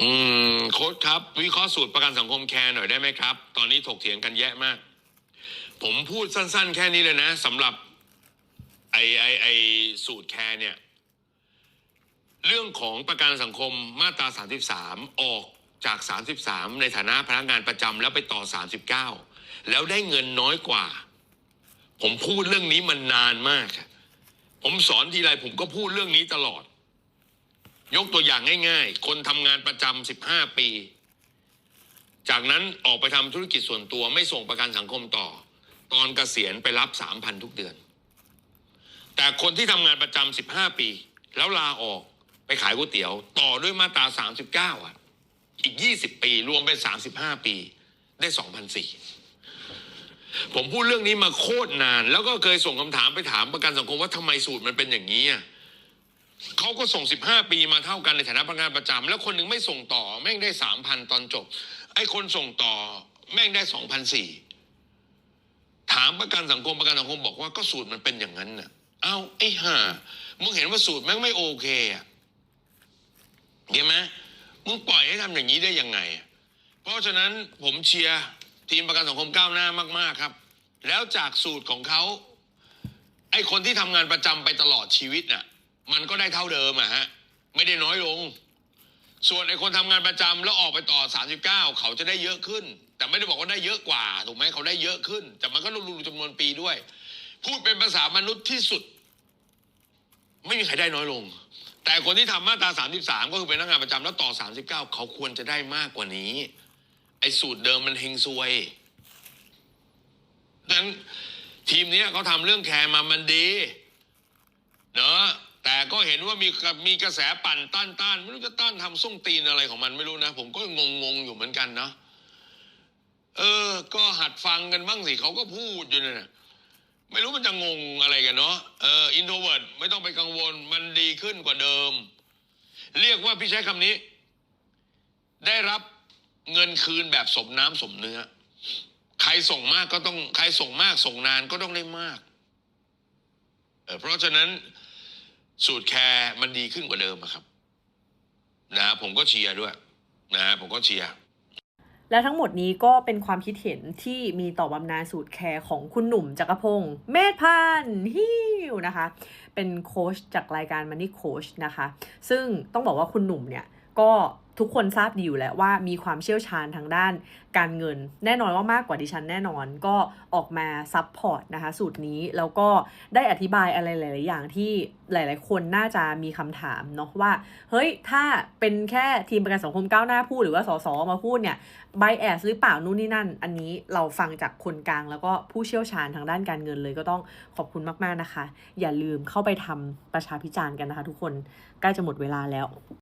อืมโค้ชครับ วิเคราะห์สูตรประกันสังคมแคร์หน่อยได้ไหมครับ ตอนนี้ถกเถียงกันแยะมาก ผมพูดสั้น ๆ แค่นี้เลยนะสำหรับ ไอไอไอสูตรแคร์เนี่ย เรื่องของประกันสังคมมาตรา 33 ออกจาก 33 ในฐานะพนักงานประจำแล้วไปต่อ 39 แล้วได้เงินน้อยกว่า ผมพูดเรื่องนี้มันนานมาก ผมสอนทีไรผมก็พูดเรื่องนี้ตลอด ยกตัวอย่างง่ายๆ คนทำงานประจำ15 ปี จากนั้นออกไปทำธุรกิจส่วนตัวไม่ส่งประกันสังคมต่อ ตอนเกษียณไปรับ 3,000 ทุกเดือน แต่คนที่ทำงานประจำ15 ปี แล้วลาออกไปขายก๋วยเตี๋ยว ต่อด้วยมาตรา 39 อะ อีก 20 ปีรวมเป็น 35 ปี ได้2,004ผมพูดเรื่องนี้มาโคตรนาน แล้วก็เคยส่งคำถามไปถามประกันสังคมว่าทำไมสูตรมันเป็นอย่างนี้อะ เขาก็ส่ง 15 ปีมาเท่ากันในฐานะพนักงานประจำแล้วคนหนึ่งไม่ส่งต่อ แม่งได้ 3,000 ตอนจบ ไอ้คนส่งต่อ แม่งได้ 2,004ถามประกันสังคมประกันสังคมบอกว่าก็สูตรมันเป็นอย่างนั้นน่ะ เอาไอ้ห่ามึงเห็นว่าสูตรแม่งไม่โอเคอะเห็นไหมมึงปล่อยให้ทำอย่างนี้ได้ยังไง เพราะฉะนั้นผมเชียร์ทีมประกันสังคมก้าวหน้ามาก ๆครับ แล้วจากสูตรของเขาไอ้คนที่ทำงานประจำไปตลอดชีวิตน่ะ มันก็ได้เท่าเดิมอะฮะไม่ได้น้อยลง ส่วนไอ้คนทำงานประจำแล้วออกไปต่อ 39 เขาจะได้เยอะขึ้น แต่ไม่ได้บอกว่าได้เยอะกว่าถูกไหมเขาได้เยอะขึ้น แต่มันก็รวมๆจำนวนปีด้วย พูดเป็นภาษามนุษย์ที่สุด ไม่มีใครได้น้อยลง แต่คนที่ทำมาตรา 33 ก็คือเป็นนักงานประจำแล้วต่อ 39 เขาควรจะได้มากกว่านี้ ไอ้สูตรเดิมมันเฮงซวยดังนั้นทีมนี้เขาทำเรื่องแคร์มามันดี เนอะ ก็เห็นว่ามีมีกระแสปั่นต้านต้านไม่รู้จะต้านทำส้งตีนอะไรของมันไม่รู้นะ ผมก็งงงอยู่เหมือนกันเนาะเออ ก็หัดฟังกันบ้างสิเขาก็พูดอยู่เนี่ยไม่รู้มันจะงงอะไรกันเนาะเอออินโทรเวิร์ดไม่ต้องไปกังวล มันดีขึ้นกว่าเดิม เรียกว่าพี่ใช้คำนี้ ได้รับเงินคืนแบบสมน้ำสมเนื้อ ใครส่งมากก็ต้อง ใครส่งมากส่งนานก็ต้องได้มากเออเพราะฉะนั้น สูตรแคร์มันดีขึ้นกว่าเดิมครับ นะผมก็เชียร์ด้วย นะผมก็เชียร์และทั้งหมดนี้ก็เป็นความคิดเห็นที่มีต่อบำนาญสูตรแคร์ของคุณหนุ่มจักรพงศ์เมธพันธ์ฮิวนะคะ เป็นโค้ชจากรายการ Money Coach นะคะ ซึ่งต้องบอกว่าคุณหนุ่มเนี่ยก็ ทุกคนทราบดีอยู่แล้วว่ามีความเชี่ยวชาญทางด้านการเงิน แน่นอนว่ามากกว่าดิฉันแน่นอนก็ออกมาซัพพอร์ตนะคะสูตรนี้แล้วก็ได้อธิบายอะไรหลาย ๆ อย่างที่หลาย ๆ คนน่าจะมีคำถามเนาะว่า เฮ้ย ถ้าเป็นแค่ทีมประกันสังคมก้าวหน้าพูดหรือว่าสสมาพูดเนี่ยไบแอสหรือเปล่านู่นนี่นั่น อันนี้เราฟังจากคนกลาง แล้วก็ผู้เชี่ยวชาญทางด้านการเงินเลยก็ต้องขอบคุณมาก ๆ นะคะ อย่าลืมเข้าไปทำประชาพิจารณ์กันนะคะ ทุกคนใกล้จะหมดเวลาแล้ว